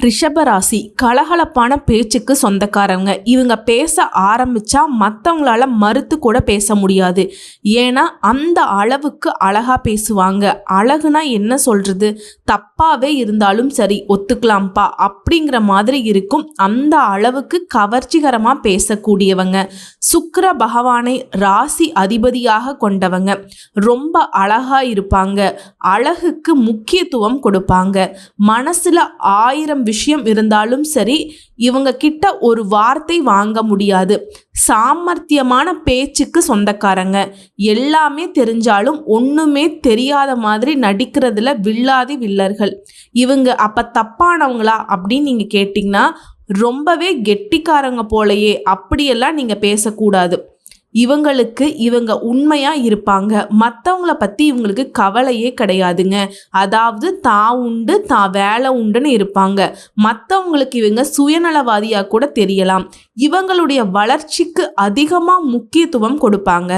ரிஷபராசி கலகலப்பான பேச்சுக்கு சொந்தக்காரங்க. இவங்க பேச ஆரம்பிச்சா மற்றவங்களால மறுத்து கூட பேச முடியாது. ஏன்னா அந்த அளவுக்கு அழகா பேசுவாங்க. அழகுனா என்ன சொல்றது? தப்பாவே இருந்தாலும் சரி ஒத்துக்கலாம்ப்பா அப்படிங்கிற மாதிரி இருக்கும். அந்த அளவுக்கு கவர்ச்சிகரமாக பேசக்கூடியவங்க. சுக்கர பகவானை ராசி அதிபதியாக கொண்டவங்க. ரொம்ப அழகா இருப்பாங்க. அழகுக்கு முக்கியத்துவம் கொடுப்பாங்க. மனசுல ஆயிரம் விஷயம் இருந்தாலும் சரி இவங்க கிட்ட ஒரு வார்த்தை வாங்க முடியாது. சாமர்த்தியமான பேச்சுக்கு சொந்தக்காரங்க. எல்லாமே தெரிஞ்சாலும் ஒன்றுமே தெரியாத மாதிரி நடிக்கிறதுல வில்லாதி வில்லர்கள். இவங்க அப்போ தப்பானவங்களா அப்படின்னு நீங்கள் கேட்டிங்கன்னா ரொம்பவே கெட்டிக்காரங்க போலயே அப்படியெல்லாம் நீங்கள் பேசக்கூடாது. இவங்களுக்கு இவங்க உண்மையாக இருப்பாங்க. மற்றவங்கள பற்றி இவங்களுக்கு கவலையே கிடையாதுங்க. அதாவது தான் உண்டு தான் வேலை உண்டுன்னு இருப்பாங்க. மற்றவங்களுக்கு இவங்க சுயநலவாதியாக கூட தெரியலாம். இவங்களுடைய வளர்ச்சிக்கு அதிகமாக முக்கியத்துவம் கொடுப்பாங்க.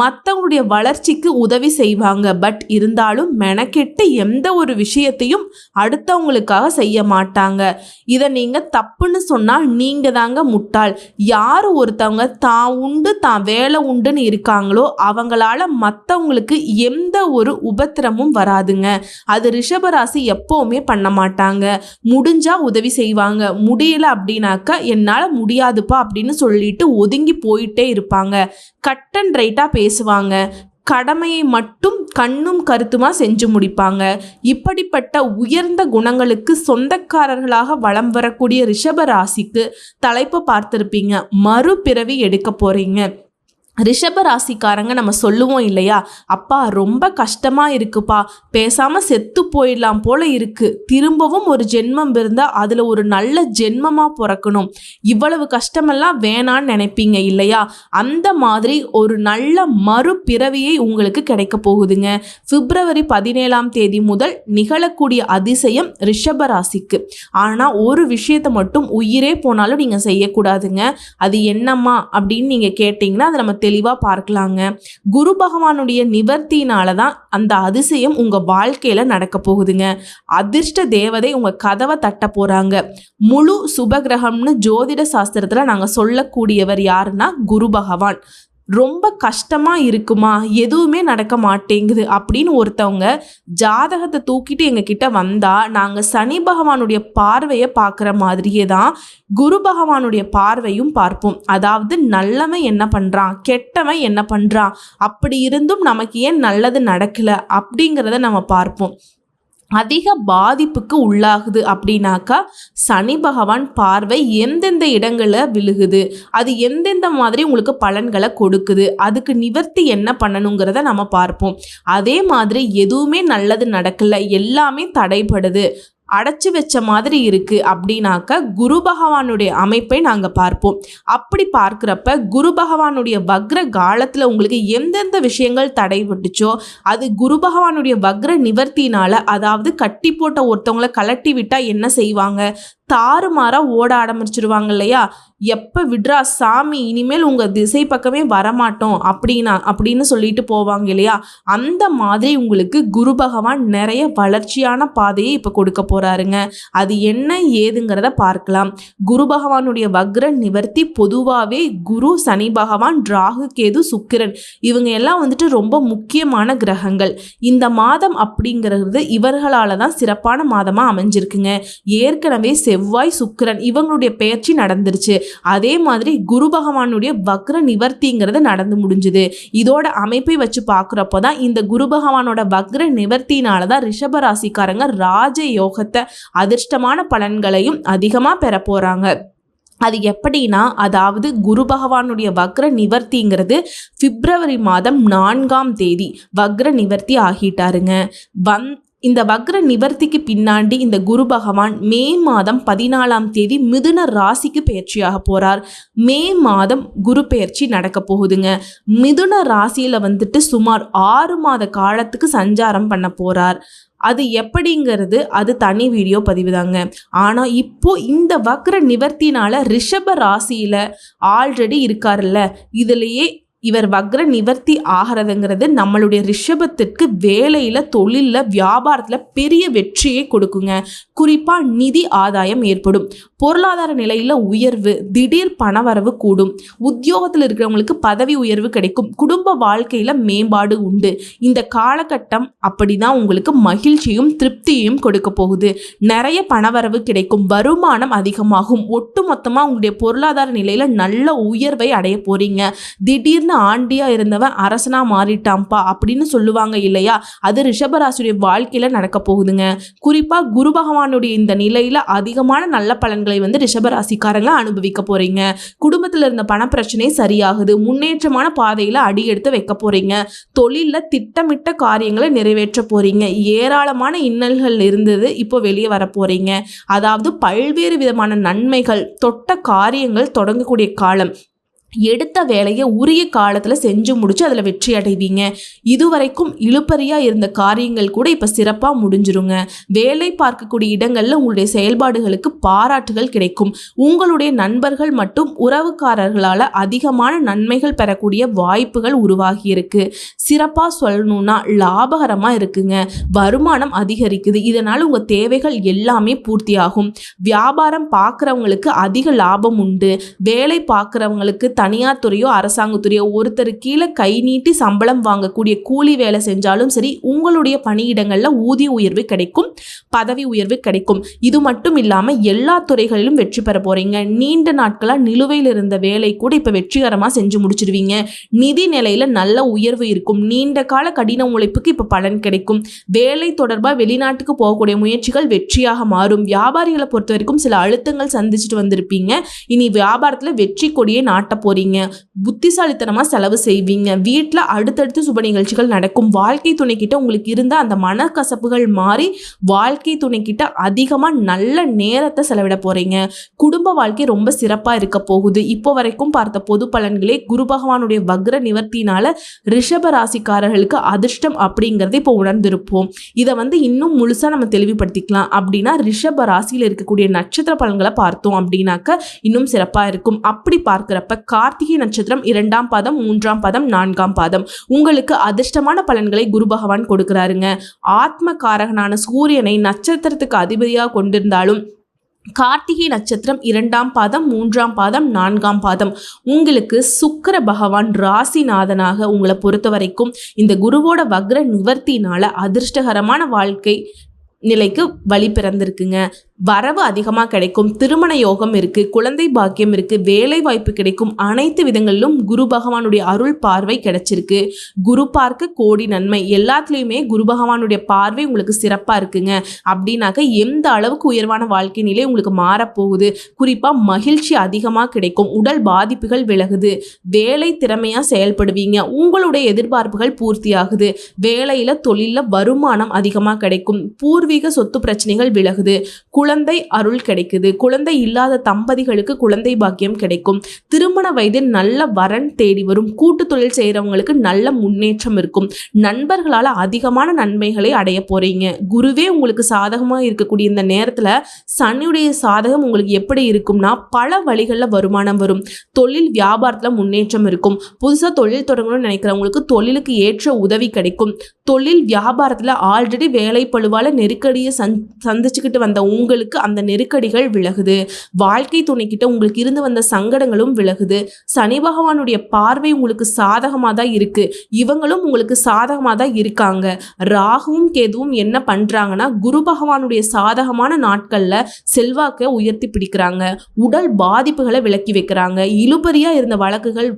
மற்றவங்களுடைய வளர்ச்சிக்கு உதவி செய்வாங்க. பட் இருந்தாலும் மெனக்கெட்டு எந்த ஒரு விஷயத்தையும் அடுத்தவங்களுக்காக செய்ய மாட்டாங்க. இதை நீங்கள் தப்புன்னு சொன்னால் நீங்கள் தாங்க முட்டாள். யார் ஒருத்தவங்க தான் உண்டு தான் வேலை உண்டுன்னு இருக்காங்களோ அவங்களால மற்றவங்களுக்கு எந்த ஒரு உபத்திரமும் வராதுங்க. அது ரிஷபராசி எப்போவுமே பண்ண மாட்டாங்க. முடிஞ்சா உதவி செய்வாங்க. முடியல அப்படின்னாக்கா என்னால் முடியாதுப்பா அப்படின்னு சொல்லிட்டு ஒதுங்கி போயிட்டே இருப்பாங்க. கட் அண்ட் ரைட்டாக பேசுவாங்க. கடமையை மட்டும் கண்ணும் கருத்துமாக செஞ்சு முடிப்பாங்க. இப்படிப்பட்ட உயர்ந்த குணங்களுக்கு சொந்தக்காரர்களாக வலம் வரக்கூடிய ரிஷப ராசிக்கு தலைப்பு பார்த்துருப்பீங்க. மறுபிறவி எடுக்க போகிறீங்க ரிஷப ராசிக்காரங்க நம்ம சொல்லுவோம் இல்லையா? அப்பா ரொம்ப கஷ்டமாக இருக்குப்பா. பேசாமல் செத்து போயிடலாம் போல இருக்குது திரும்பவும் ஒரு ஜென்மம் இருந்தால் அதில் ஒரு நல்ல ஜென்மமாக பிறக்கணும். இவ்வளவு கஷ்டமெல்லாம் வேணான்னு நினைப்பீங்க இல்லையா? அந்த மாதிரி ஒரு நல்ல மறுபிறவியை உங்களுக்கு கிடைக்க போகுதுங்க. பிப்ரவரி பதினேழாம் தேதி முதல் நிகழக்கூடிய அதிசயம் ரிஷப ராசிக்கு. ஆனால் ஒரு விஷயத்தை மட்டும் உயிரே போனாலும் நீங்கள் செய்யக்கூடாதுங்க. அது என்னம்மா அப்படின்னு நீங்கள் கேட்டிங்கன்னா அதை நம்ம தெளிவாக பார்க்கலாங்க. குரு பகவானுடைய நிவர்த்தினால தான் அந்த அதிசயம் உங்கள் வாழ்க்கையில் நடக்க போகுதுங்க. அதிர்ஷ்ட தேவதை உங்கள் கதவை தட்ட போகிறாங்க முழு சுபகிரகம்னு ஜோதிட சாஸ்திரத்தில் நாங்கள் சொல்லக்கூடியவர் யாருன்னா குரு பகவான். ரொம்ப கஷ்டமாக இருக்குமா? எதுவுமே நடக்க மாட்டேங்குது அப்படின்னு ஒருத்தவங்க ஜாதகத்தை தூக்கிட்டு எங்ககிட்ட வந்தால் நாங்கள் சனி பகவானுடைய பார்வையை பார்க்குற மாதிரியே தான் குரு பகவானுடைய பார்வையும் பார்ப்போம். அதாவது நல்லவன் என்ன பண்ணுறான் கெட்டவன் என்ன பண்ணுறான் அப்படி இருந்தும் நமக்கு ஏன் நல்லது நடக்கலை? அப்படிங்கிறத நம்ம பார்ப்போம். அதிக பாதிப்புக்கு உள்ளாகுது அப்படின்னாக்கா சனி பகவான் பார்வை எந்தெந்த இடங்களில் விழுகுது? அது எந்தெந்த மாதிரி உங்களுக்கு பலன்களை கொடுக்குது? அதுக்கு நிவர்த்தி என்ன பண்ணணுங்கிறத நம்ம பார்ப்போம். அதே மாதிரி எதுவுமே நல்லது நடக்கல. எல்லாமே தடைப்படுது அடைச்சி வச்ச மாதிரி இருக்குது அப்படின்னாக்க குரு பகவானுடைய அமைப்பை நாங்கள் பார்ப்போம். அப்படி பார்க்குறப்ப குரு பகவானுடைய வக்ர காலத்தில் உங்களுக்கு எந்தெந்த விஷயங்கள் தடைபட்டுச்சோ அது குரு பகவானுடைய வக்ர நிவர்த்தினால் அதாவது கட்டி போட்ட ஒருத்தவங்களை கலட்டி விட்டால் என்ன செய்வாங்க? தாறுமாறாக ஓட ஆரம்பிச்சிருவாங்க இல்லையா? எப்போ விட்ரா சாமி இனிமேல் உங்கள் திசை பக்கமே வரமாட்டோம் அப்படின்னா அப்படின்னு சொல்லிட்டு போவாங்க இல்லையா? அந்த மாதிரி உங்களுக்கு குரு பகவான் நிறைய வளர்ச்சியான பாதையை இப்போ கொடுக்க போகிறாருங்க அது என்ன ஏதுங்கிறத பார்க்கலாம். குரு பகவானுடைய வக்ர நிவர்த்தி பொதுவாகவே குரு சனி பகவான் ராகு கேது சுக்கிரன் இவங்க எல்லாம் வந்துட்டு ரொம்ப முக்கியமான கிரகங்கள். இந்த மாதம் அப்படிங்கிறது இவர்களால் தான் சிறப்பான மாதமாக அமைஞ்சிருக்குங்க. ஏற்கனவே செவ்வாய் சுக்கிரன் இவங்களுடைய பெயர்ச்சி நடந்துருச்சு. அதே மாதிரி குரு பகவானுடைய வக்ர நிவர்த்திங்கிறது நடந்து முடிஞ்சுது. இதோட அமைப்பை வச்சு பார்க்குறப்போ தான் இந்த குரு பகவானோட வக்ர நிவர்த்தினால தான் ரிஷபராசிக்காரங்க ராஜ யோகத்தை அதிர்ஷ்டமான பலன்களையும் அதிகமாக பெற போகிறாங்க அது எப்படின்னா அதாவது குரு பகவானுடைய வக்ர நிவர்த்திங்கிறது பிப்ரவரி மாதம் நான்காம் தேதி வக்ர நிவர்த்தி ஆகிட்டாருங்க. வந் இந்த வக்ர நிவர்த்திக்கு பின்னாடி இந்த குரு பகவான் மே மாதம் பதினாலாம் தேதி மிதுன ராசிக்கு பயிற்சியாக போகிறார் மே மாதம் குரு பயிற்சி நடக்க போகுதுங்க. மிதுன ராசியில் வந்துட்டு சுமார் ஆறு மாத காலத்துக்கு சஞ்சாரம் பண்ண போகிறார் அது எப்படிங்கிறது அது தனி வீடியோ பதிவு தாங்க. ஆனால் இப்போ இந்த வக்ர நிவர்த்தினால ரிஷப ராசியில் ஆல்ரெடி இருக்காருல்ல. இதுலேயே இவர் வக்ர நிவர்த்தி ஆகிறதுங்கிறது நம்மளுடைய ரிஷபத்திற்கு வேலையில் தொழிலில் வியாபாரத்தில் பெரிய வெற்றியை கொடுக்குங்க. குறிப்பாக நிதி ஆதாயம் ஏற்படும். பொருளாதார நிலையில் உயர்வு திடீர் பணவரவு கூடும். உத்தியோகத்தில் இருக்கிறவங்களுக்கு பதவி உயர்வு கிடைக்கும். குடும்ப வாழ்க்கையில் மேம்பாடு உண்டு. இந்த காலகட்டம் அப்படி தான் உங்களுக்கு மகிழ்ச்சியும் திருப்தியையும் கொடுக்க போகுது. நிறைய பணவரவு கிடைக்கும். வருமானம் அதிகமாகும். ஒட்டுமொத்தமாக உங்களுடைய பொருளாதார நிலையில் நல்ல உயர்வை அடைய போகிறீங்க திடீர்னு ஆண்டியா இருந்தவன் அரசனா மாறிட்டான்ப்பா அப்படின்னு சொல்லுவாங்க இல்லையா? அது ரிஷபராசியுடைய வாழ்க்கையில் நடக்க போகுதுங்க. குறிப்பாக குரு பகவானுடைய இந்த நிலையில் அதிகமான நல்ல பலன்களை வந்து ரிஷபராசிக்காரங்க அனுபவிக்க போகிறீங்க குடும்பத்தில் இருந்த பண பிரச்சனை சரியாகுது. முன்னேற்றமான பாதையில் அடி எடுத்து வைக்க போகிறீங்க தொழிலில் திட்டமிட்ட காரியங்களை நிறைவேற்ற போகிறீங்க ஏராளமான இன்னல்கள் இருந்தது இப்போ வெளியே வர அதாவது பல்வேறு விதமான நன்மைகள் தொட்ட காரியங்கள் தொடங்கக்கூடிய காலம். எடுத்த வேலையை உரிய காலத்தில் செஞ்சு முடிச்சு அதில் வெற்றி அடைவீங்க. இதுவரைக்கும் இழுப்பறியாக இருந்த காரியங்கள் கூட இப்போ சிறப்பாக முடிஞ்சிருங்க. வேலை பார்க்கக்கூடிய இடங்களில் உங்களுடைய செயல்பாடுகளுக்கு பாராட்டுகள் கிடைக்கும். உங்களுடைய நண்பர்கள் மற்றும் உறவுக்காரர்களால் அதிகமான நன்மைகள் பெறக்கூடிய வாய்ப்புகள் உருவாகி இருக்கு. சிறப்பாக சொல்லணும்னா லாபகரமாக இருக்குங்க. வருமானம் அதிகரிக்குது. இதனால் உங்கள் தேவைகள் எல்லாமே பூர்த்தியாகும். வியாபாரம் பார்க்குறவங்களுக்கு அதிக லாபம் உண்டு. வேலை பார்க்குறவங்களுக்கு தனியார் துறையோ அரசாங்கத்துறையோ ஒருத்தர் கீழே கை நீட்டி சம்பளம் வாங்கக்கூடிய கூலி வேலை செஞ்சாலும் சரி உங்களுடைய பணியிடங்களில் ஊதிய உயர்வு கிடைக்கும் பதவி உயர்வு கிடைக்கும். இது மட்டும் இல்லாமல் எல்லா துறைகளிலும் வெற்றி பெற போறீங்க. நீண்ட நாட்களாக நிலுவையில் இருந்த வேலை கூட இப்போ வெற்றிகரமாக செஞ்சு முடிச்சிருவீங்க. நிதி நிலையில் நல்ல உயர்வு இருக்கும். நீண்ட கால கடின உழைப்புக்கு இப்போ பலன் கிடைக்கும். வேலை தொடர்பாக வெளிநாட்டுக்கு போகக்கூடிய முயற்சிகள் வெற்றியாக மாறும். வியாபாரிகளை பொறுத்த வரைக்கும் சில அழுத்தங்கள் சந்திச்சுட்டு வந்திருப்பீங்க. இனி வியாபாரத்தில் வெற்றி கொடியை நாட்ட போறீங்க. புத்திசாலித்தனமாக செலவு செய்வீங்க. வீட்டில் அடுத்தடுத்து சுப நிகழ்ச்சிகள் நடக்கும். வாழ்க்கை துணைக்கிட்ட உங்களுக்கு இருந்த அந்த மனக்கசப்புகள் மாறி வாழ்க்கை துணைக்கிட்ட அதிகமாக நல்ல நேரத்தை செலவிட போறீங்க. குடும்ப வாழ்க்கை ரொம்ப சிறப்பாக இருக்க போகுது. இப்போ வரைக்கும் பார்த்த பொது பலன்களே குரு பகவானுடைய வக்ர நிவர்த்தினால ரிஷப ராசிக்காரர்களுக்கு அதிர்ஷ்டம் அப்படிங்கிறத இப்போ உணர்ந்திருப்போம். இதை வந்து இன்னும் முழுசாக நம்ம தெளிவுபடுத்திக்கலாம். அப்படின்னா ரிஷப ராசியில் இருக்கக்கூடிய நட்சத்திர பலன்களை பார்த்தோம் அப்படின்னாக்க இன்னும் சிறப்பாக இருக்கும். அப்படி பார்க்குறப்ப கார்த்திகை நட்சத்திரம் இரண்டாம் பாதம் மூன்றாம் பாதம் நான்காம் பாதம். உங்களுக்கு அதிர்ஷ்டமான பலன்களை குரு பகவான் கொடுக்கிறாருங்க. ஆத்ம காரகனான சூரியனை நட்சத்திரத்துக்கு அதிபதியாக கொண்டிருந்தாலும் கார்த்திகை நட்சத்திரம் இரண்டாம் பாதம் மூன்றாம் பாதம் நான்காம் பாதம். உங்களுக்கு சுக்கர பகவான் ராசிநாதனாக உங்களை பொறுத்த வரைக்கும் இந்த குருவோட வக்ர நிவர்த்தினால அதிர்ஷ்டகரமான வாழ்க்கை நிலைக்கு வழி பிறந்திருக்குங்க. வரவு அதிகமாக கிடைக்கும் திருமண யோகம் இருக்கு குழந்தை பாக்கியம் இருக்கு வேலை வாய்ப்பு கிடைக்கும் அனைத்து விதங்களிலும் குரு பகவானுடைய அருள் பார்வை கிடைச்சிருக்கு. குரு பார்க்க கோடி நன்மை. எல்லாத்துலேயுமே குரு பகவானுடைய பார்வை உங்களுக்கு சிறப்பாக இருக்குங்க. அப்படின்னாக்க எந்த அளவுக்கு உயர்வான வாழ்க்கை நிலை உங்களுக்கு மாறப்போகுது குறிப்பாக மகிழ்ச்சி அதிகமாக கிடைக்கும் உடல் பாதிப்புகள் விலகுது வேலை திறமையாக செயல்படுவீங்க உங்களுடைய எதிர்பார்ப்புகள் பூர்த்தியாகுது வேலையில் தொழிலில் வருமானம் அதிகமாக கிடைக்கும் பூர்வீக சொத்து பிரச்சனைகள் விலகுது. குழந்தை அருள் கிடைக்குது. குழந்தை இல்லாத தம்பதிகளுக்கு குழந்தை பாக்கியம் கிடைக்கும். திருமண வயதில் நல்ல வரன் தேடி வரும். கூட்டு தொழில் செய்கிறவங்களுக்கு நல்ல முன்னேற்றம் இருக்கும். நண்பர்களால் அதிகமான நன்மைகளை அடைய போறீங்க. குருவே உங்களுக்கு சாதகமாக இருக்கக்கூடிய இந்த நேரத்தில் சனியுடைய சாதகம் உங்களுக்கு எப்படி இருக்கும்னா பல வழிகளில் வருமானம் வரும். தொழில் வியாபாரத்தில் முன்னேற்றம் இருக்கும். புதுசாக தொழில் தொடங்கணும்னு நினைக்கிறவங்களுக்கு தொழிலுக்கு ஏற்ற உதவி கிடைக்கும். தொழில் வியாபாரத்தில் ஆல்ரெடி வேலை பழுவால் நெருக்கடியை சந் சந்திச்சுக்கிட்டு வந்த உங்களுக்கு அந்த நெருக்கடிகள் விலகுது. வாழ்க்கை துணைக்கிட்ட உங்களுக்கு இருந்து வந்த சங்கடங்களும் விலகுது. சனி பகவானுடைய பார்வை உங்களுக்கு சாதகமாக தான் இருக்கு. இவங்களும் உங்களுக்கு சாதகமாக தான் இருக்காங்க. ராகுவும் கேதுவும் என்ன பண்றாங்கன்னா குரு பகவானுடைய சாதகமான நாட்களில் செல்வாக்கை உயர்த்தி பிடிக்கிறாங்க. உடல் பாதிப்புகளை விலக்கி வைக்கிறாங்க. இழுபறியாக இருந்த வழக்குகள்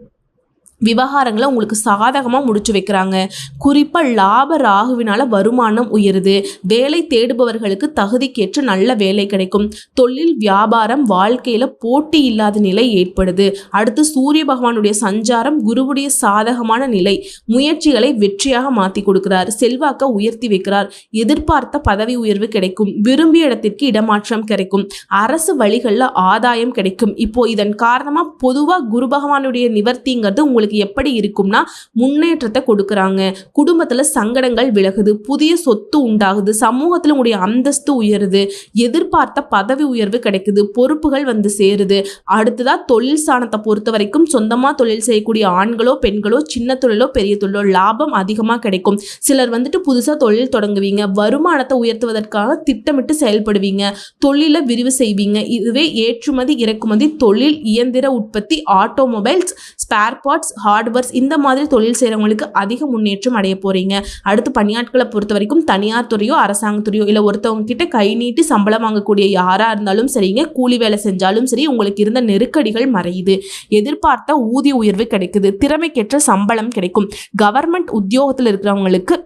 விவகாரங்களை உங்களுக்கு சாதகமாக முடிச்சு வைக்கிறாங்க. குறிப்பாக லாப ராகுவினால வருமானம் உயருது. வேலை தேடுபவர்களுக்கு தகுதிக்கேற்ற நல்ல வேலை கிடைக்கும். தொழில் வியாபாரம் வாழ்க்கையில் போட்டி இல்லாத நிலை ஏற்படுது. அடுத்து சூரிய பகவானுடைய சஞ்சாரம் குருவுடைய சாதகமான நிலை. முயற்சிகளை வெற்றியாக மாற்றி கொடுக்கிறார். செல்வாக்க உயர்த்தி வைக்கிறார். எதிர்பார்த்த பதவி உயர்வு கிடைக்கும். விரும்பிய இடத்திற்கு இடமாற்றம் கிடைக்கும். அரசு வழிகளில் ஆதாயம் கிடைக்கும். இப்போ இதன் காரணமாக பொதுவாக குரு பகவானுடைய நிவர்த்திங்கிறது உங்களுக்கு உங்களுக்கு எப்படி இருக்கும்னா முன்னேற்றத்தை கொடுக்குறாங்க. குடும்பத்தில் சங்கடங்கள் விலகுது புதிய சொத்து உண்டாகுது சமூகத்தில் உங்களுடைய அந்தஸ்து உயருது எதிர்பார்த்த பதவி உயர்வு கிடைக்குது பொறுப்புகள் வந்து சேருது. அடுத்ததா தொழில் சாணத்தை பொறுத்த வரைக்கும் சொந்தமாக தொழில் செய்யக்கூடிய ஆண்களோ பெண்களோ சின்ன தொழிலோ பெரிய தொழிலோ லாபம் அதிகமாக கிடைக்கும். சிலர் வந்துட்டு புதுசாக தொழில் தொடங்குவீங்க வருமானத்தை உயர்த்துவதற்காக திட்டமிட்டு செயல்படுவீங்க தொழிலை விரிவு செய்வீங்க. இதுவே ஏற்றுமதி இறக்குமதி தொழில் இயந்திர உற்பத்தி ஆட்டோமொபைல்ஸ் ஸ்பேர் பார்ட்ஸ் ஹார்ட்வேர்ஸ் இந்த மாதிரி தொழில் செய்கிறவங்களுக்கு அதிக முன்னேற்றம் அடைய போகிறீங்க அடுத்து பணியாட்களை பொறுத்த வரைக்கும் தனியார் துறையோ அரசாங்கத்துறையோ இல்லை ஒருத்தவங்க கிட்ட கை நீட்டி சம்பளம் வாங்கக்கூடிய யாராக இருந்தாலும் சரிங்க. கூலி வேலை செஞ்சாலும் சரி உங்களுக்கு இருந்த நெருக்கடிகள் மறையுது. எதிர்பார்த்த ஊதிய உயர்வு கிடைக்குது. திறமைக்கேற்ற சம்பளம் கிடைக்கும். கவர்மெண்ட் உத்தியோகத்தில் இருக்கிறவங்களுக்கு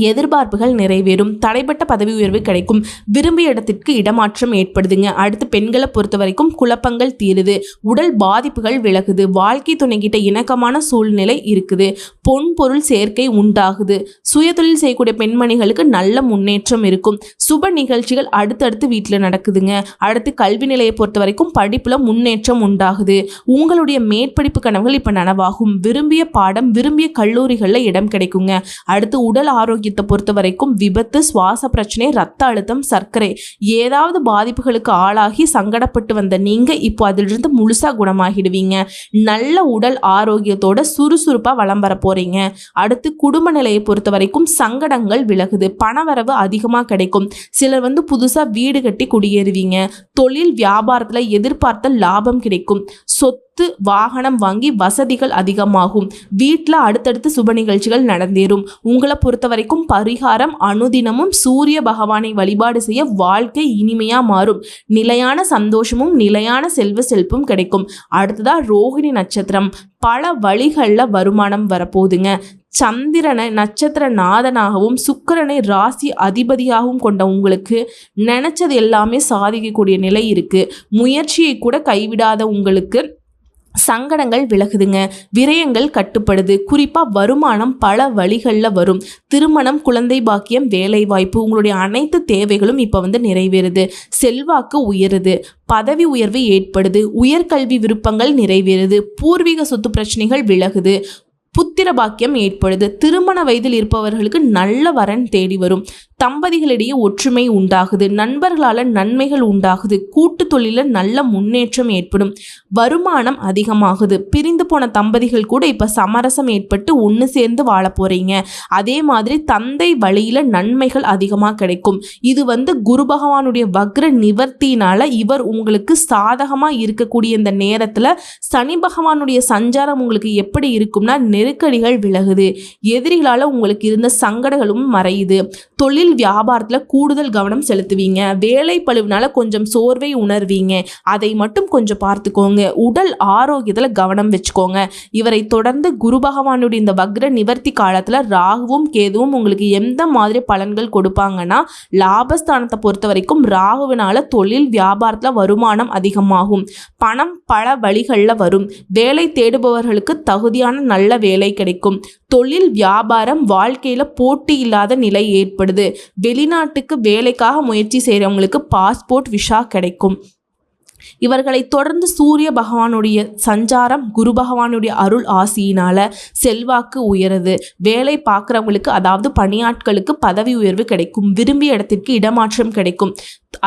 எதிர்பார்ப்புகள் நிறைவேறும். தடைப்பட்ட பதவி உயர்வு கிடைக்கும். விரும்பிய இடத்திற்கு இடமாற்றம் ஏற்படுதுங்க. அடுத்து பெண்களை பொறுத்த வரைக்கும் குழப்பங்கள் தீருது. உடல் பாதிப்புகள் விலகுது. வாழ்க்கை துணைக்கிட்ட இணக்கமான சூழ்நிலை இருக்குது. பொன் பொருள் சேர்க்கை உண்டாகுது. சுயதொழில் செய்யக்கூடிய பெண்மணிகளுக்கு நல்ல முன்னேற்றம் இருக்கும். சுப நிகழ்ச்சிகள் அடுத்தடுத்து வீட்டில் நடக்குதுங்க. அடுத்து கல்வி நிலையை பொறுத்த வரைக்கும் படிப்பில் முன்னேற்றம் உண்டாகுது. உங்களுடைய மேற்படிப்பு கனவுகள் இப்போ நனவாகும். விரும்பிய பாடம் விரும்பிய கல்லூரிகளில் இடம் கிடைக்குங்க. அடுத்து உடல் ஆரோக்கியத்தை பொறுத்த வரைக்கும் விபத்து சுவாச பிரச்சனை ரத்த அழுத்தம் சர்க்கரை ஏதாவது பாதிப்புகளுக்கு ஆளாகி சங்கடப்பட்டு வந்த நீங்க இப்போ அதிலிருந்து முழுசா குணமாகிடுவீங்க. நல்ல உடல் ஆரோக்கியத்தோட சுறுசுறுப்பா வளம் வர போறீங்க. அடுத்து குடும்ப நிலையை பொறுத்த வரைக்கும் சங்கடங்கள் விலகுது. பணவரவு அதிகமா கிடைக்கும். சிலர் வந்து புதுசா வீடு கட்டி குடியேறுவீங்க. தொழில் வியாபாரத்துல எதிர்பார்த்த லாபம் கிடைக்கும். சொத்து வாகனம் வாங்கி வசதிகள் அதிகமாகும். வீட்டில் அடுத்தடுத்து சுப நிகழ்ச்சிகள் நடந்தேறும். உங்களை பொறுத்த வரைக்கும் பரிகாரம் அனுதினமும் சூரிய பகவானை வழிபாடு செய்ய வாழ்க்கை இனிமையா மாறும். நிலையான சந்தோஷமும் நிலையான செல்வ செழிப்பும் கிடைக்கும். அடுத்ததா ரோகிணி நட்சத்திரம். பல வழிகளில் வருமானம் வரப்போகுதுங்க. சந்திரனை நட்சத்திர நாதனாகவும் சுக்கிரனை ராசி அதிபதியாகவும் கொண்ட உங்களுக்கு நினைச்சது எல்லாமே சாதிக்கக்கூடிய நிலை இருக்கு. முயற்சியை கூட கைவிடாத உங்களுக்கு சங்கடங்கள் விலகுதுங்க. விரயங்கள் கட்டுப்படுது. குறிப்பாக வருமானம் பல வழிகளில் வரும். திருமணம் குழந்தை பாக்கியம் வேலைவாய்ப்பு உங்களுடைய அனைத்து தேவைகளும் இப்போ வந்து நிறைவேறுது. செல்வாக்கு உயருது. பதவி உயர்வு ஏற்படுது. உயர்கல்வி விருப்பங்கள் நிறைவேறுது. பூர்வீக சொத்து பிரச்சனைகள் விலகுது. புத்திர பாக்கியம் ஏற்படுது. திருமண வயதில் இருப்பவர்களுக்கு நல்ல வரன் தேடி வரும். தம்பதிகளிடையே ஒற்றுமை உண்டாகுது நண்பர்களால் நன்மைகள் உண்டாகுது கூட்டு தொழிலில் நல்ல முன்னேற்றம் ஏற்படும் வருமானம் அதிகமாகுது. பிரிந்து போன தம்பதிகள் கூட இப்போ சமரசம் ஏற்பட்டு ஒன்று சேர்ந்து வாழ போகிறீங்க அதே மாதிரி தந்தை வழியில் நன்மைகள் அதிகமாக கிடைக்கும். இது வந்து குரு பகவானுடைய வக்ர நிவர்த்தினால இவர் உங்களுக்கு சாதகமாக இருக்கக்கூடிய இந்த நேரத்தில் சனி பகவானுடைய சஞ்சாரம் உங்களுக்கு எப்படி இருக்கும்னா நெருக்கடிகள் விலகுது. எதிரிகளால் உங்களுக்கு இருந்த சங்கடங்களும் மறையுது. தொழில் வியாபாரத்தில் கூடுதல் கவனம் செலுத்துவீங்க. வேலை பழுவினால கொஞ்சம் சோர்வை உணர்வீங்க. அதை மட்டும் கொஞ்சம் பார்த்துக்கோங்க. உடல் ஆரோக்கியத்தில் கவனம் வச்சுக்கோங்க. இவரை தொடர்ந்து குரு பகவானுடைய இந்த வக்ர நிவர்த்தி காலத்தில் ராகுவும் கேதுவும் உங்களுக்கு எந்த மாதிரி பலன்கள் கொடுப்பாங்கன்னா லாபஸ்தானத்தை பொறுத்த வரைக்கும் ராகுவினால தொழில் வியாபாரத்தில் வருமானம் அதிகமாகும். பணம் பல வழிகளில் வரும். வேலை தேடுபவர்களுக்கு தகுதியான நல்ல வேலை கிடைக்கும். தொழில் வியாபாரம் வாழ்க்கையில் போட்டி இல்லாத நிலை ஏற்படுது. வெளிநாட்டுக்கு வேலைக்காக முயற்சி செய்கிறவங்களுக்கு பாஸ்போர்ட் விஷா கிடைக்கும். இவர்களை தொடர்ந்து சூரிய பகவானுடைய சஞ்சாரம் குரு பகவானுடைய அருள் ஆசியினால செல்வாக்கு உயருது. வேலை பார்க்குறவங்களுக்கு அதாவது பணியாட்களுக்கு பதவி உயர்வு கிடைக்கும். விரும்பிய இடத்திற்கு இடமாற்றம் கிடைக்கும்.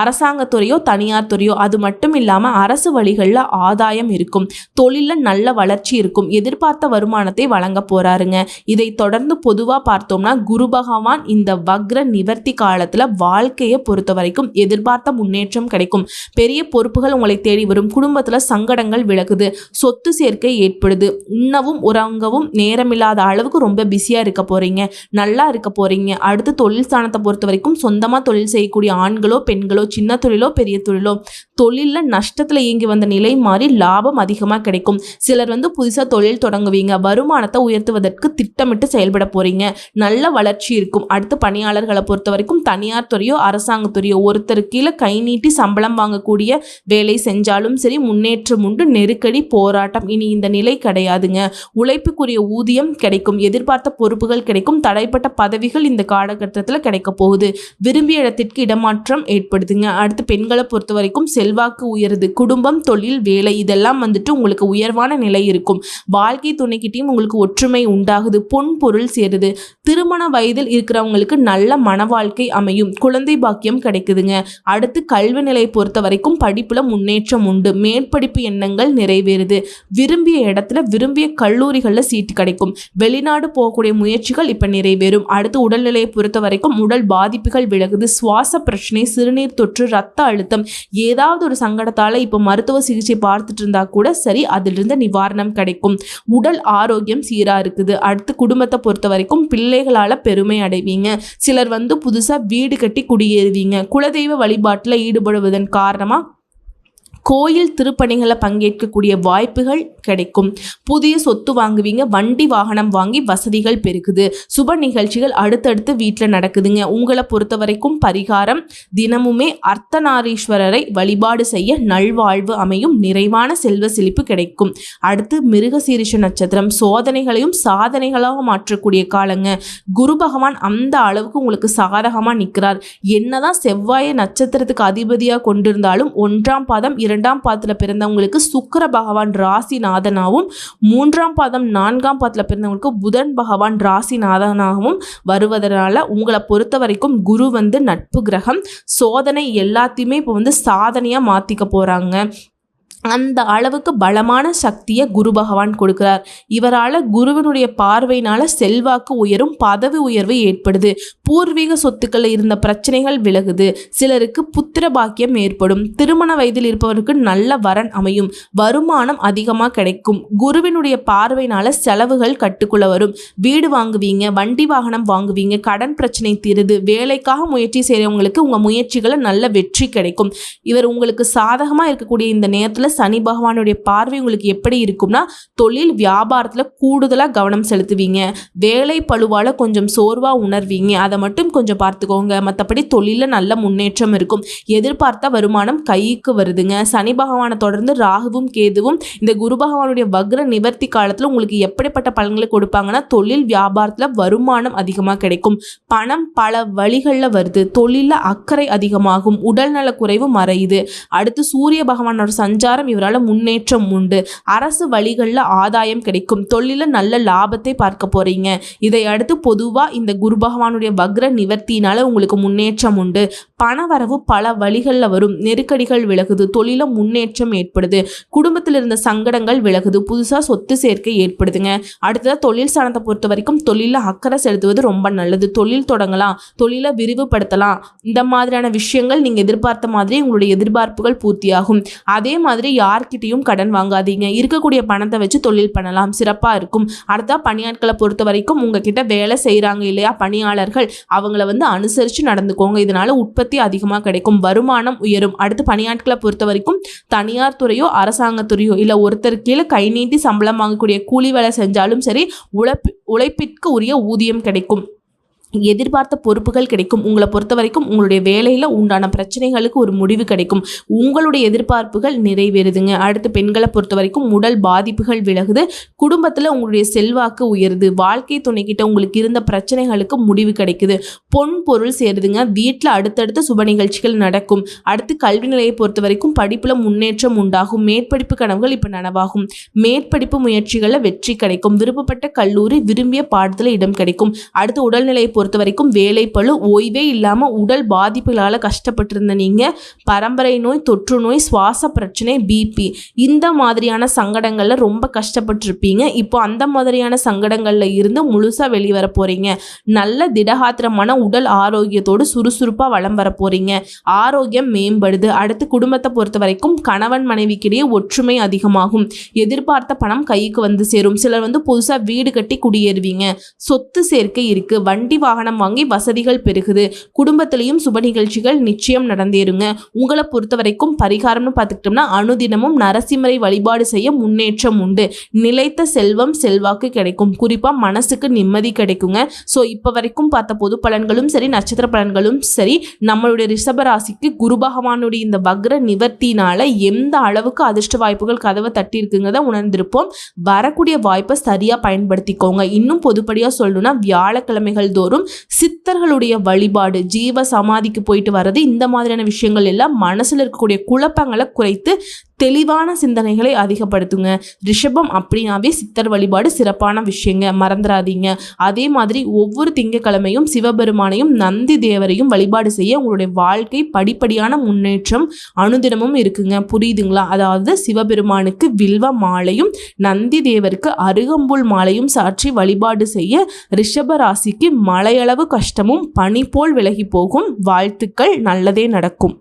அரசாங்கத்துறையோ தனியார் துறையோ அது மட்டும் இல்லாமல் அரசு வழிகளில் ஆதாயம் இருக்கும். தொழிலில் நல்ல வளர்ச்சி இருக்கும். எதிர்பார்த்த வருமானத்தை வழங்க போகிறாருங்க இதை தொடர்ந்து பொதுவாக பார்த்தோம்னா குரு பகவான் இந்த வக்ர நிவர்த்தி காலத்தில் வாழ்க்கையை பொறுத்த வரைக்கும் எதிர்பார்த்த முன்னேற்றம் கிடைக்கும். பெரிய பொறுப்புகள் உங்களை தேடி வரும். குடும்பத்தில் சங்கடங்கள் விலகுது. சொத்து சேர்க்கை ஏற்படுது. உண்ணவும் உறங்கவும் நேரமில்லாத அளவுக்கு ரொம்ப பிஸியாக இருக்க போகிறீங்க நல்லா இருக்க போகிறீங்க அடுத்து தொழில் ஸ்தானத்தை பொறுத்த வரைக்கும் சொந்தமாக தொழில் செய்யக்கூடிய ஆண்களோ பெண்களோ சின்ன தொழிலோ பெரிய தொழிலோ தொழிலில் நஷ்டத்தில் இயங்கி வந்த நிலை மாறி லாபம் அதிகமாக கிடைக்கும். சிலர் வந்து புதுசாக தொழில் தொடங்குவீங்க. வருமானத்தை உயர்த்துவதற்கு திட்டமிட்டு செயல்பட போறீங்க. நல்ல வளர்ச்சி இருக்கும். அடுத்து பணியாளர்களை பொறுத்த வரைக்கும் தனியார் துறையோ அரசாங்கத்துறையோ ஒருத்தர் கீழே கை நீட்டி சம்பளம் வாங்கக்கூடிய வேலை செஞ்சாலும் சரி முன்னேற்றம் உண்டு. நெருக்கடி போராட்டம். இனி இந்த நிலை கிடையாதுங்க. உழைப்புக்குரிய ஊதியம் கிடைக்கும். எதிர்பார்த்த பொறுப்புகள் கிடைக்கும். தடைப்பட்ட பதவிகள் இந்த காலகட்டத்தில் கிடைக்க போகுது. விரும்பிய இடத்திற்கு இடமாற்றம் ஏற்படும். ஏற்படுதுங்க அடுத்து பெண்களை பொறுத்த வரைக்கும் செல்வாக்கு உயருது குடும்பம் தொழில் வேலை இதெல்லாம் வந்துட்டு உங்களுக்கு உயர்வான நிலை இருக்கும். வாழ்க்கை துணைக்கிட்டையும் உங்களுக்கு ஒற்றுமை உண்டாகுது பொன் பொருள் சேருது. திருமண வயதில் இருக்கிறவங்களுக்கு நல்ல மன வாழ்க்கை அமையும் குழந்தை பாக்கியம் கிடைக்குதுங்க. அடுத்து கல்வி நிலை பொறுத்த வரைக்கும் படிப்புல முன்னேற்றம் உண்டு மேற்படிப்பு எண்ணங்கள் நிறைவேறுது. விரும்பிய இடத்துல விரும்பிய கல்லூரிகளில் சீட்டு கிடைக்கும். வெளிநாடு போகக்கூடிய முயற்சிகள் இப்போ நிறைவேறும். அடுத்து உடல்நிலையை பொறுத்த வரைக்கும் உடல் பாதிப்புகள் விலகுது சுவாச பிரச்சனை சிறுநீர் தொற்று ரத்த அழுத்தம் ஏதாவது ஒரு சங்கடத்தால் இப்போ மருத்துவ சிகிச்சை பார்த்துட்டு இருந்தா கூட சரி அதிலிருந்து நிவாரணம் கிடைக்கும். உடல் ஆரோக்கியம் சீராக இருக்குது. அடுத்து குடும்பத்தை பொறுத்த வரைக்கும் பிள்ளைகளால் பெருமை அடைவீங்க. சிலர் வந்து புதுசாக வீடு கட்டி குடியேறுவீங்க. குலதெய்வ வழிபாட்டில் ஈடுபடுவதன் காரணமாக கோயில் திருப்பணிகளை பங்கேற்கக்கூடிய வாய்ப்புகள் கிடைக்கும். புதிய சொத்து வாங்குவீங்க வண்டி வாகனம் வாங்கி வசதிகள் பெருகுது. சுப நிகழ்ச்சிகள் அடுத்தடுத்து வீட்டில் நடக்குதுங்க. உங்களை பொறுத்த வரைக்கும் பரிகாரம் தினமுமே அர்த்தநாரீஸ்வரரை வழிபாடு செய்ய நல்வாழ்வு அமையும் நிறைவான செல்வ செழிப்பு கிடைக்கும். அடுத்து மிருகசீரிஷ நட்சத்திரம். சோதனைகளையும் சாதனைகளாக மாற்றக்கூடிய காலங்க. குரு பகவான் அந்த அளவுக்கு உங்களுக்கு சாதகமாக நிற்கிறார் என்னதான் செவ்வாய நட்சத்திரத்துக்கு அதிபதியாக கொண்டிருந்தாலும் ஒன்றாம் பாதம் இரண்டாம் பாதத்தில் பிறந்தவங்களுக்கு சுக்கிர பகவான் ராசிநாதனாகவும் மூன்றாம் பாதம் நான்காம் பாதத்தில் பிறந்தவங்களுக்கு புதன் பகவான் ராசிநாதனாகவும் வருவதனால உங்களை பொறுத்த வரைக்கும் குரு வந்து நட்பு கிரகம் சோதனை எல்லாத்தையுமே இப்போ வந்து சாதனையாக மாற்றிக்க போகிறாங்க அந்த அளவுக்கு பலமான சக்தியை குரு பகவான் கொடுக்கிறார். இவரால் குருவினுடைய பார்வையினால செல்வாக்கு உயரும் பதவி உயர்வு ஏற்படுது. பூர்வீக சொத்துக்களில் இருந்த பிரச்சனைகள் விலகுது. சிலருக்கு புத்திர பாக்கியம் ஏற்படும். திருமண வயதில் இருப்பவருக்கு நல்ல வரன் அமையும். வருமானம் அதிகமாக கிடைக்கும். குருவினுடைய பார்வையினால செலவுகள் கட்டுக்குள்ள வரும். வீடு வாங்குவீங்க வண்டி வாகனம் வாங்குவீங்க கடன் பிரச்சனை தீருது. வேலைக்காக முயற்சி செய்கிறவங்களுக்கு உங்கள் முயற்சிகளை நல்ல வெற்றி கிடைக்கும். இவர் உங்களுக்கு சாதகமாக இருக்கக்கூடிய இந்த நேரத்தில் சனி பகவானுடைய பார்வை உங்களுக்கு எப்படி இருக்கும்னா தொழில் வியாபாரத்தில் கூடுதலாக கவனம் செலுத்துவீங்க. வேலை பழுவால் கொஞ்சம் சோர்வாக உணர்வீங்க. அதை மட்டும் கொஞ்சம் பார்த்துக்கோங்க. மற்றபடி தொழிலில் நல்ல முன்னேற்றம் இருக்கும். எதிர்பார்த்த வருமானம் கைக்கு வருதுங்க. சனி பகவானை தொடர்ந்து ராகுவும் கேதுவும் இந்த குரு பகவானுடைய வக்ர நிவர்த்தி காலத்தில் உங்களுக்கு எப்படிப்பட்ட பலன்களை கொடுப்பாங்கன்னா தொழில் வியாபாரத்தில் வருமானம் அதிகமாக கிடைக்கும். பணம் பல வழிகளில் வருது. தொழிலில் அக்கறை அதிகமாகும். உடல்நல குறைவு மறையுது. அடுத்து சூரிய பகவானோட பிரகாரம் இவரால் முன்னேற்றம் உண்டு. அரசு வழிகளில் ஆதாயம் கிடைக்கும். தொழிலில் நல்ல லாபத்தை பார்க்க போறீங்க. இதை அடுத்து பொதுவாக இந்த குரு பகவானுடைய வக்ர நிவர்த்தினால உங்களுக்கு முன்னேற்றம் உண்டு. பணவரவு பல வழிகளில் வரும். நெருக்கடிகள் விலகுது. தொழில முன்னேற்றம் ஏற்படுது. குடும்பத்தில் இருந்த சங்கடங்கள் விலகுது. புதுசாக சொத்து சேர்க்கை ஏற்படுதுங்க. அடுத்ததாக தொழில் சாணத்தை பொறுத்த வரைக்கும் தொழிலில் அக்கறை செலுத்துவது ரொம்ப நல்லது. தொழில் தொடங்கலாம். தொழிலை விரிவுபடுத்தலாம். இந்த மாதிரியான விஷயங்கள் நீங்கள் எதிர்பார்த்த மாதிரி உங்களுடைய எதிர்பார்ப்புகள் பூர்த்தியாகும். அதே மாதிரி யார்கிட்டையும் கடன் வாங்காதீங்க. இருக்கக்கூடிய பணத்தை வச்சு தொழில் பண்ணலாம். சிறப்பாக இருக்கும். அடுத்தா பணியாட்களை பொறுத்த வரைக்கும் உங்ககிட்ட வேலை செய்கிறாங்க இல்லையா? பணியாளர்கள் அவங்கள வந்து அனுசரித்து நடந்துக்கோங்க. இதனால் உற்பத்தி அதிகமாக கிடைக்கும். வருமானம் உயரும். அடுத்து பணியாட்களை பொறுத்த வரைக்கும் தனியார் துறையோ அரசாங்கத்துறையோ இல்லை ஒருத்தர் கீழே கை நீட்டி சம்பளம் வாங்கக்கூடிய கூலி வேலை செஞ்சாலும் சரி உழைப்பு உழைப்பிற்கு உரிய ஊதியம் கிடைக்கும். எதிர்பார்த்த பொறுப்புகள் கிடைக்கும். உங்களை பொறுத்த வரைக்கும் உங்களுடைய வேலையில் உண்டான பிரச்சனைகளுக்கு ஒரு முடிவு கிடைக்கும். உங்களுடைய எதிர்பார்ப்புகள் நிறைவேறுதுங்க. அடுத்து பெண்களை பொறுத்த வரைக்கும் உடல் பாதிப்புகள் விலகுது. குடும்பத்தில் உங்களுடைய செல்வாக்கு உயருது. வாழ்க்கை துணைக்கிட்ட உங்களுக்கு இருந்த பிரச்சனைகளுக்கு முடிவு கிடைக்குது. பொன் பொருள் சேருதுங்க. வீட்டில் அடுத்தடுத்த சுப நிகழ்ச்சிகள் நடக்கும். அடுத்து கல்வி நிலையை பொறுத்த வரைக்கும் படிப்பில் முன்னேற்றம் உண்டாகும். மேற்படிப்பு கனவுகள் இப்போ நனவாகும். மேற்படிப்பு முயற்சிகளில் வெற்றி கிடைக்கும். விருப்பப்பட்ட கல்லூரி விரும்பிய பாடத்தில் இடம் கிடைக்கும். அடுத்து உடல்நிலையை பொறுத்த வரைக்கும் வேலை ஓய்வே இல்லாமல் உடல் பாதிப்புகளால் கஷ்டப்பட்டிருந்த நீங்கள் பரம்பரை நோய் தொற்று நோய் சுவாச பிரச்சனை பிபி இந்த மாதிரியான சங்கடங்களில் ரொம்ப கஷ்டப்பட்டிருப்பீங்க. இப்போ அந்த மாதிரியான சங்கடங்களில் இருந்து முழுசாக வெளிவர போகிறீங்க நல்ல திடகாத்திரமான உடல் ஆரோக்கியத்தோடு சுறுசுறுப்பாக வளம் வர போகிறீங்க ஆரோக்கியம் மேம்படுது. அடுத்து குடும்பத்தை பொறுத்த வரைக்கும் கணவன் மனைவிக்கிடையே ஒற்றுமை அதிகமாகும். எதிர்பார்த்த பணம் கைக்கு வந்து சேரும். சிலர் வந்து புதுசாக வீடு கட்டி குடியேறுவீங்க. சொத்து சேர்க்கை இருக்குது வண்டி வாகனம் வாங்கி வசதிகள் பெருகுது. குடும்பத்திலையும் சுப நிகழ்ச்சிகள் நிச்சயம் நடந்தேறுங்க. உங்களை பொறுத்த வரைக்கும் பரிகாரம்னு பார்த்துக்கிட்டோம்னா அனுதினமும் நரசிம்மரை வழிபாடு செய்ய முன்னேற்றம் உண்டு. நிலைத்த செல்வம் செல்வாக்கு கிடைக்கும். குறிப்பாக மனசுக்கு நிம்மதி கிடைக்குங்க. ஸோ இப்போ வரைக்கும் பார்த்த பொது பலன்களும் சரி நட்சத்திர பலன்களும் சரி நம்மளுடைய ரிஷப ராசிக்கு குரு பகவானுடைய இந்த வக்ர நிவர்த்தினால எந்த அளவுக்கு அதிர்ஷ்ட வாய்ப்புகள் கதவை தட்டி இருக்குங்கிறத உணர்ந்திருப்போம். வரக்கூடிய வாய்ப்பை சரியாக பயன்படுத்திக்கோங்க. இன்னும் பொதுப்படியாக சொல்லணும்னா வியாழக்கிழமைகள் தோறும் மற்றும் சித்தர்களுடைய வழிபாடு ஜீவ சமாதிக்கு போயிட்டு வர்றது இந்த மாதிரியான விஷயங்கள் எல்லாம் மனசில் இருக்கக்கூடிய குழப்பங்களை குறைத்து தெளிவான சிந்தனைகளை அதிகப்படுத்துங்க. ரிஷபம் அப்படின்னாவே சித்தர் வழிபாடு சிறப்பான விஷயங்க. மறந்துடாதீங்க அதே மாதிரி ஒவ்வொரு திங்கக்கிழமையும் சிவபெருமானையும் நந்தி தேவரையும் வழிபாடு செய்ய உங்களுடைய வாழ்க்கை படிப்படியான முன்னேற்றம் அனுதினமும் இருக்குங்க. புரியுதுங்களா? அதாவது சிவபெருமானுக்கு வில்வ மாலையும் நந்தி தேவருக்கு அருகம்புல் மாலையும் சாற்றி வழிபாடு செய்ய ரிஷப ராசிக்கு மலையளவு கஷ்டமும் பனி போல் விலகி போகும். வாழ்த்துக்கள். நல்லதே நடக்கும்.